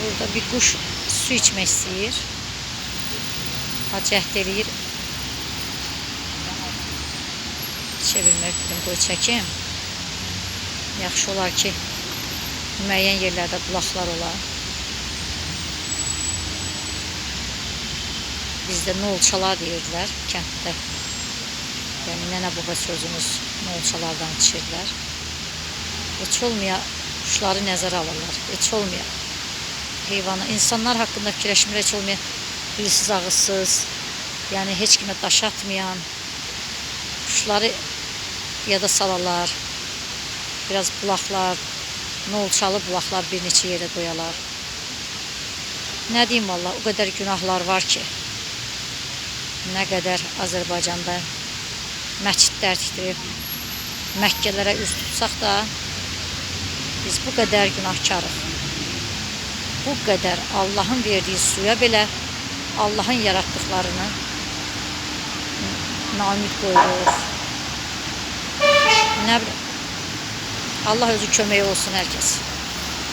Burada bir kuş su içmək istəyir. Ha cəhd eləyir. İçə bilmir dedim qoy çəkim. Yaxşı olar ki müəyyən yerlərdə bulaqlar olar. Bizdə nolçalar deyirdilər kənddə. Yəni nənə baba sözümüz nolçalardan içirdilər. Heç olmaya kuşları nəzərə alırlar. Heç olmaya heyvanı, insanlar haqqında fikirləşmir heç olmaya dilsiz ağızsız, yəni heç kimə daş atmayan kuşları yada salarlar. Biraz bulaqlar, nolçalı bulaqlar bir neçə yerə qoyalar. Nə deyim valla, o qədər günahlar var ki. Nə qədər Azərbaycanda məscidlər tikdirib, Məkkələrə üz tutsaq da biz bu qədər günahkarıq. Bu qədər Allahın verdiyi suya belə Allahın yaratdıklarını namid qoyuruq. Nə bilim. Allah özü kömək olsun hər.